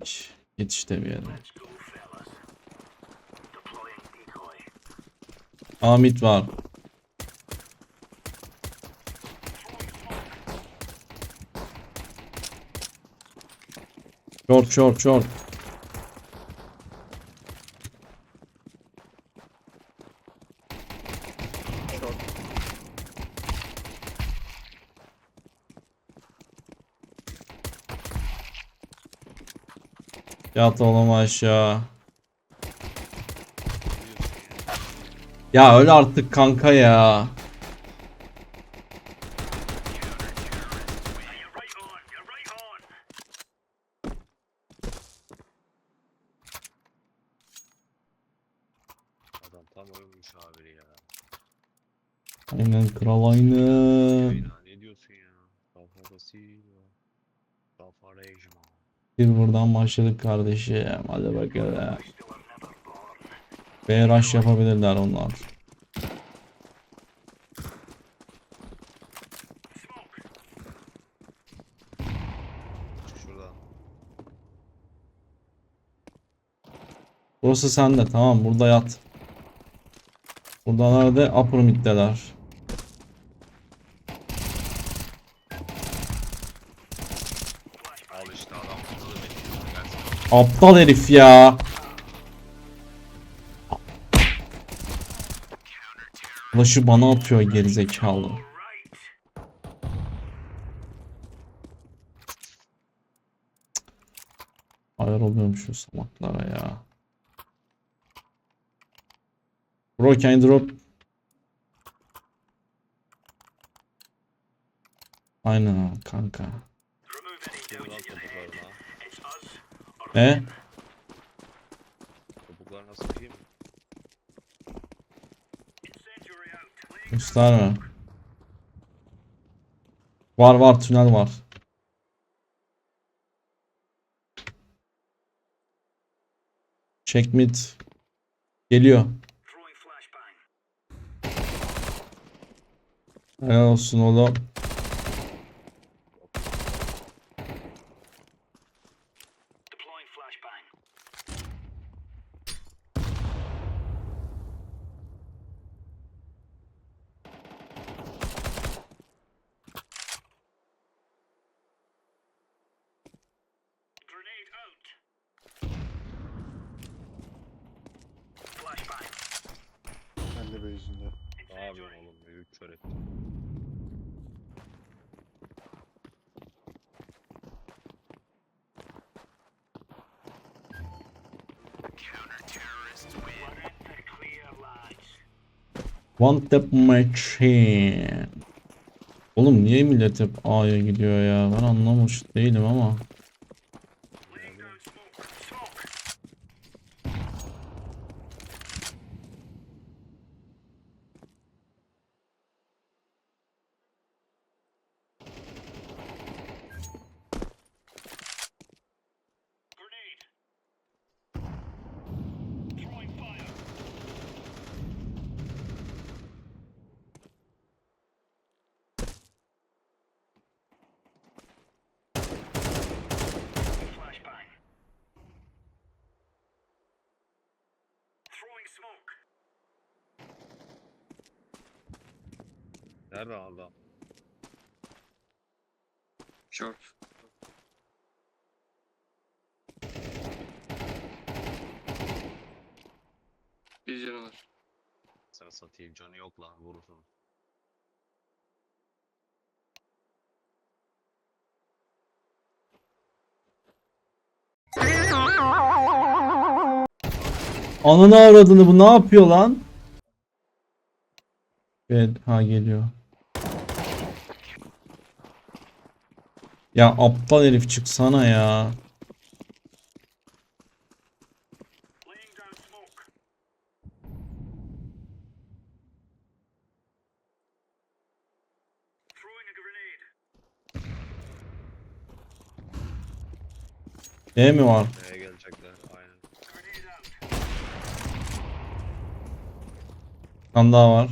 Hiç yetişti bir yere. Amit var. Short short short. Yat oğlum aşağı. Ya öyle artık kanka ya. Adam tam oyun müşaviri ya. Aynen kral aynı. Ne diyorsun ya? Rafa da Silva. Rafa Rejma. Bir buradan başladık kardeşim. Hadi bakalım. B rush yapabilirler onlar. Şuradan. Burası sende tamam burada yat. Burada nerede? Upper mid'deler. Aptal herif ya. Flash'ı bana atıyor gerizekalı. Ayar oluyorum şu salaklara ya. Bro can drop? Aynen kanka. E? Topuklar nasıl kıyım? Gösterme. Var var tünel var. Check mid. Geliyor. Helal olsun oğlum. One tap machine. Oğlum niye millet hep A'ya gidiyor ya? Ben anlamış değilim ama. Nerede adam? Short. Bir canı var. Sen satayım canı yok lan vurursun. Ananı avradını bu ne yapıyor lan? Evet, ha geliyor. Ya aptal herif çıksana ya. E mi var? tane daha var.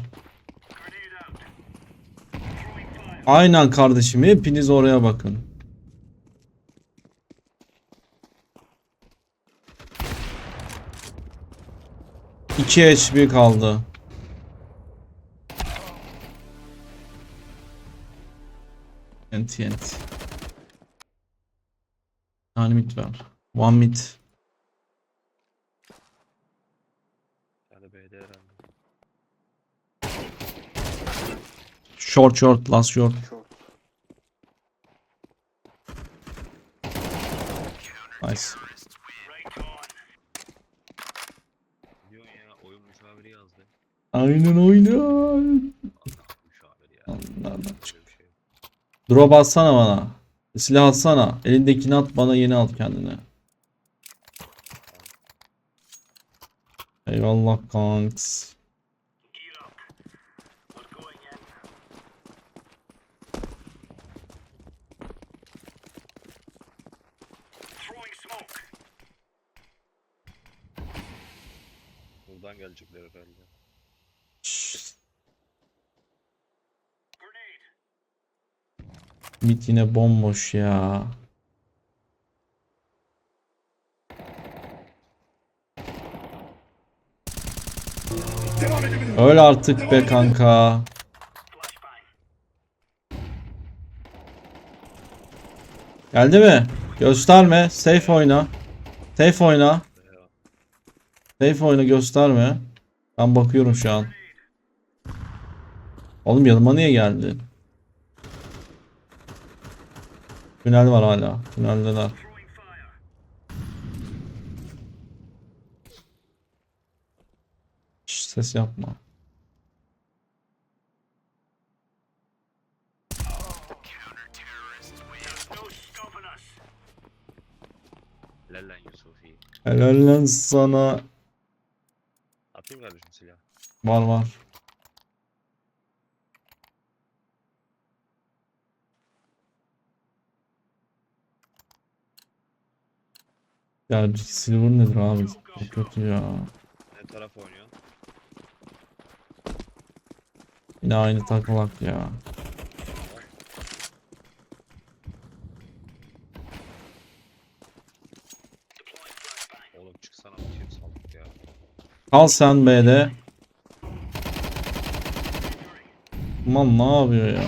Aynen kardeşim hepiniz oraya bakın. İki HP kaldı. Yent yent. Yani mid var. One mid. Short short last short. Nice. Diyorsun ya oyun müşaviri yazdı. Aynen. Drop atsana bana. Silah atsana. Elindekini at bana yeni al kendine. Eyvallah kanks. Buradan gelecekler herhalde. Mid yine bomboş ya. Öl artık be kanka. Geldi mi? Gösterme. Safe oyna. Safe oyna. Safe oyna gösterme. Ben bakıyorum şu an. Oğlum yanıma niye geldi? Tünel var hala. Tüneldeler. Şş, ses yapma. Helal lan sana. Var var. Ya Silver nedir abi? Çok kötü ya. Ne taraf oynuyor? Yine aynı takılak ya. Oğlum çıksana bakayım saldık ya. Kal sen B'de. Aman ne yapıyor ya?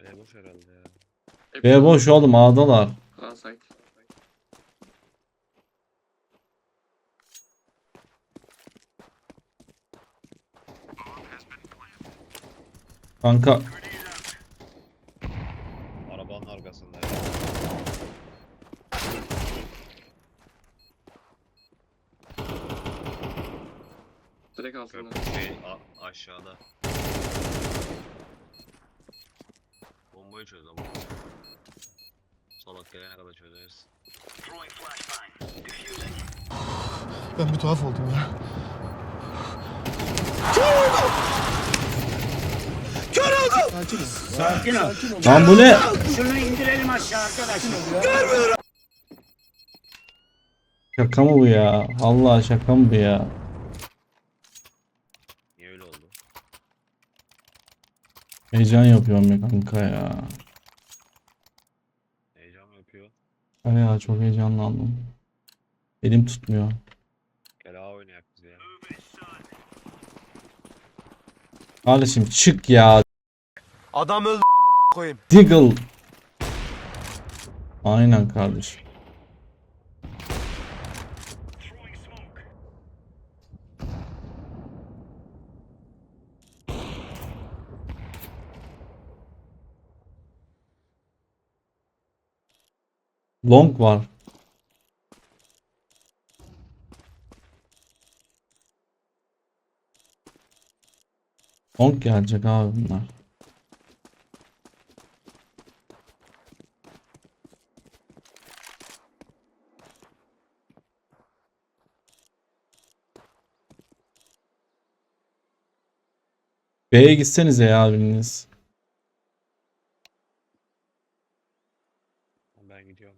B boş herhalde ya. B boş oğlum A'dalar. Kanka Arabanın arkasında ya. Direkt altında. Köprü şey a- aşağıda. Bombayı çöz ama. Salak gelene kadar çözeriz. Ben bir tuhaf oldum ya. Sakin ol. lan bu ne? Şunu indirelim aşağı arkadaşlar. Şaka mı bu ya? Allah şaka mı bu ya? Niye öyle oldu? Heyecan yapıyorum ya kanka ya. Heyecan mı yapıyor? Ay ya çok heyecanlandım. Elim tutmuyor. Gel A oynayak biz ya. Kardeşim çık ya. Adam öldü koyayım. Diggle. Aynen kardeşim. Long var. Long gelecek abi bunlar. B'ye gitsenize ya biriniz. Ben gidiyorum.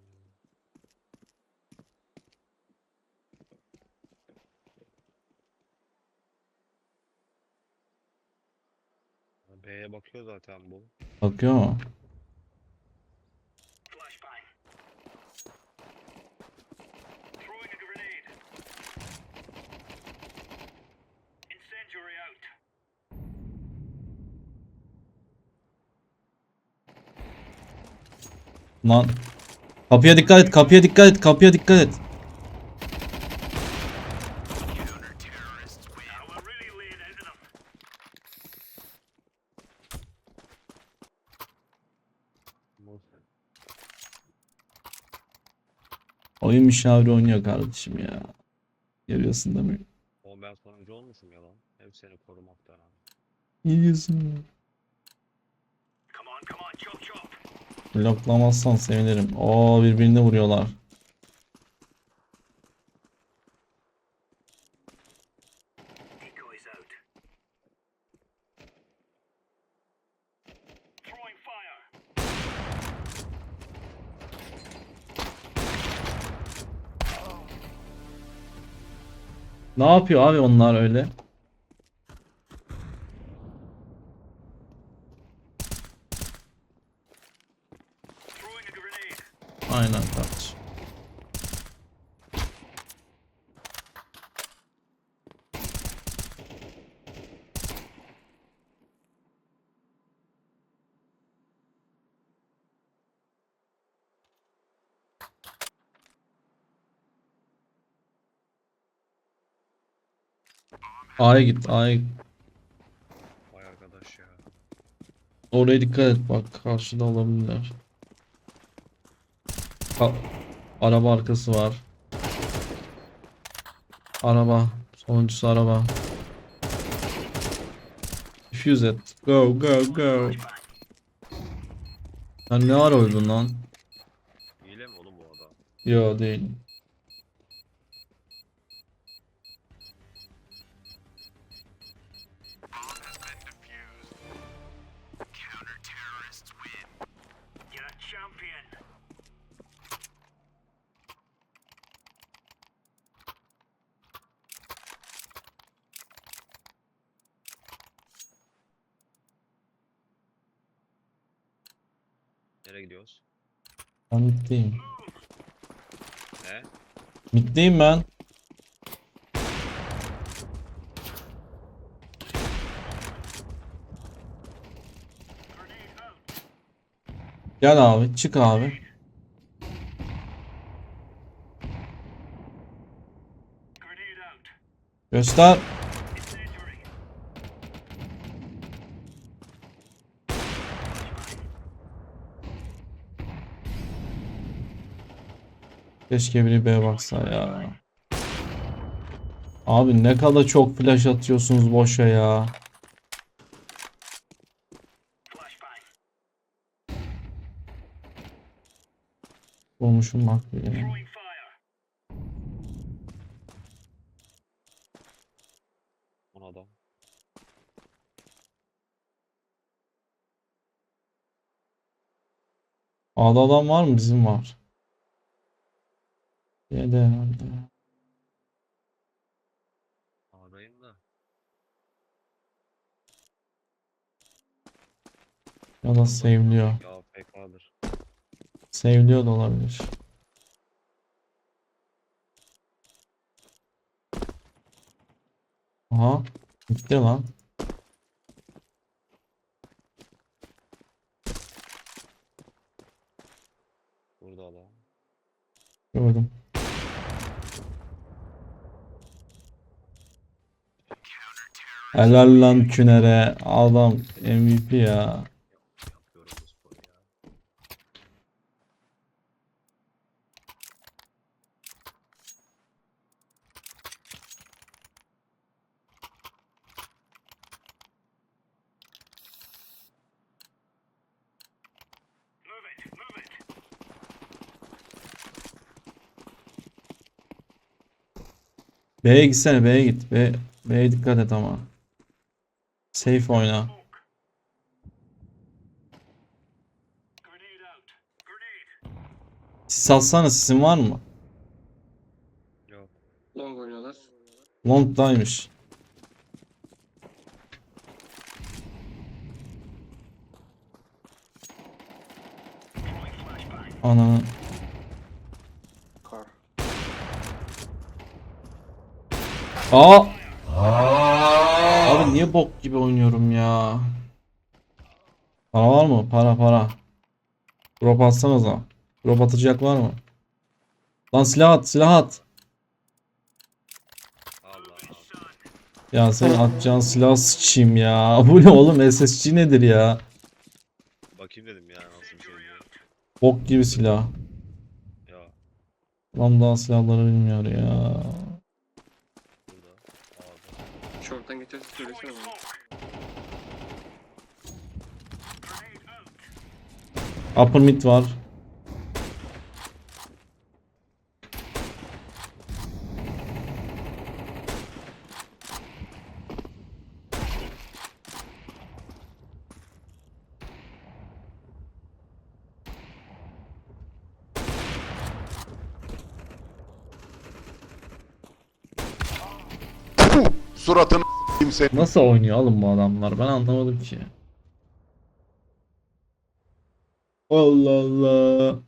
B'ye bakıyor zaten bu. Bakıyor mu? Lan. Kapıya dikkat et, kapıya dikkat et, kapıya dikkat et. Oyun müşaviri oynuyor kardeşim ya. Görüyorsun değil mi? Oğlum ben sonuncu olmuşum ya lan. Hep seni korumaktan ha. İyi diyorsun ya. Come on, come on, chop chop. Bloklamazsan sevinirim. Oo birbirini vuruyorlar. Ne yapıyor abi onlar öyle? Aynen kardeşim. A'ya git, A'ya git. Vay arkadaş ya. Oraya dikkat et bak karşıda olabilirler. Araba arkası var. Araba. Sonuncusu araba. Defuse et. Go go go. Sen ne ara öldün lan? Hile mi oğlum bu adam? Yo değil. Nereye gidiyoruz? Ben middeyim. Ne? Middeyim ben. Gel abi çık abi. Göster. Keşke biri B baksa ya. Abi ne kadar çok flash atıyorsunuz boşa ya. Olmuşum. On adam. A'da adam var mı? Bizim var. Y'de herhalde. Ağdayım da. Ya da save'liyor. Ya PK'dır. Save'liyor da olabilir. Aha. Bitti lan. Burada adam. Gördüm. Helal lan Küner'e. Adam MVP ya. B'ye gitsene B'ye git. B, B'ye dikkat et ama. Safe oyna. Sis atsana sisin var mı? Long oynuyorlar. Long'daymış. Ana. Aa! Niye bok gibi oynuyorum ya? Para var mı? Para para. Drop atsanıza. Drop atacak var mı? Lan silah at, silah at. Ya senin atacağın silah sıçayım ya. Bu ne oğlum? SSG nedir ya? Bakayım dedim ya nasıl bir şey. Bok gibi silah. Ya Lan daha silahları bilmiyor ya. burada. Geçerse söylesene bana. Upper mid var. Suratını kimse. Nasıl oynuyor oğlum bu adamlar? Ben anlamadım ki. Allah Allah.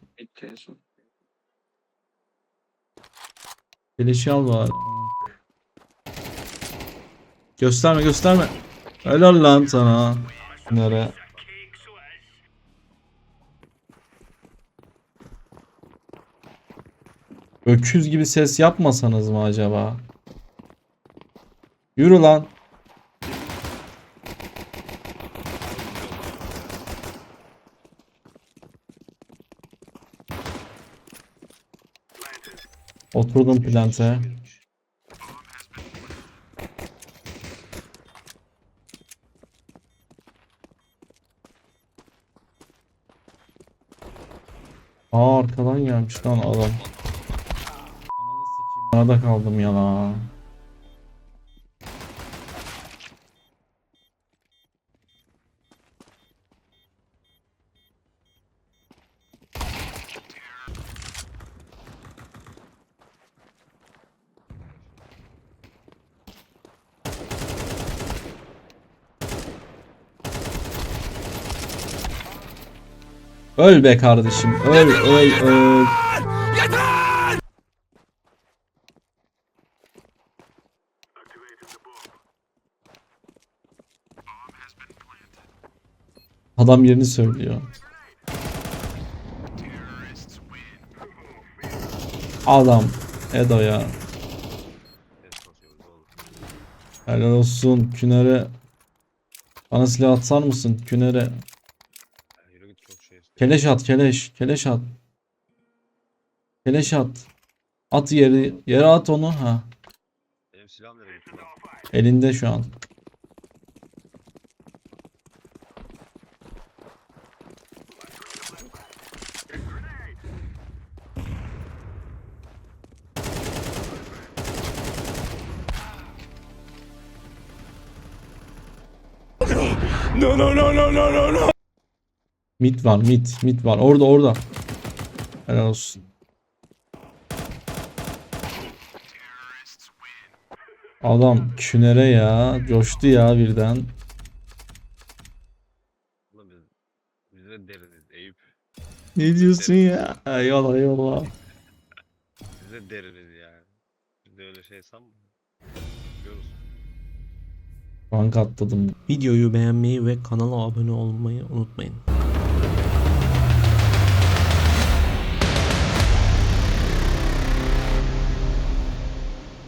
Gelişi al var. Gösterme gösterme. Helal lan sana. Nere? Öküz gibi ses yapmasanız mı acaba? Yürü lan. Oturdum plante. Aa arkadan gelmiş lan adam. Ananı sikeyim arada kaldım ya lan. Öl be kardeşim. Öl öl öl. Adam yerini söylüyor. Adam Edo ya. Helal olsun Küner'e. Bana silah atsar mısın Küner'e? Ya yürü git çok şey istiyor. Keleş at keleş. Keleş at. Keleş at. At yeri. Yere at onu. Ha. Benim silahım nereye gitti lan? Elinde şu an. No no no no no no no. Mid var mid. Mid var. Orada orada. Helal olsun. Adam Küner'e ya. Coştu ya birden. Ulan biz, biz de deriniz Eyüp. Ne diyorsun ya? Eyvallah eyvallah. Biz de deriniz yani. Biz de öyle şey sanma. Biliyoruz. Rank atladım. Videoyu beğenmeyi ve kanala abone olmayı unutmayın.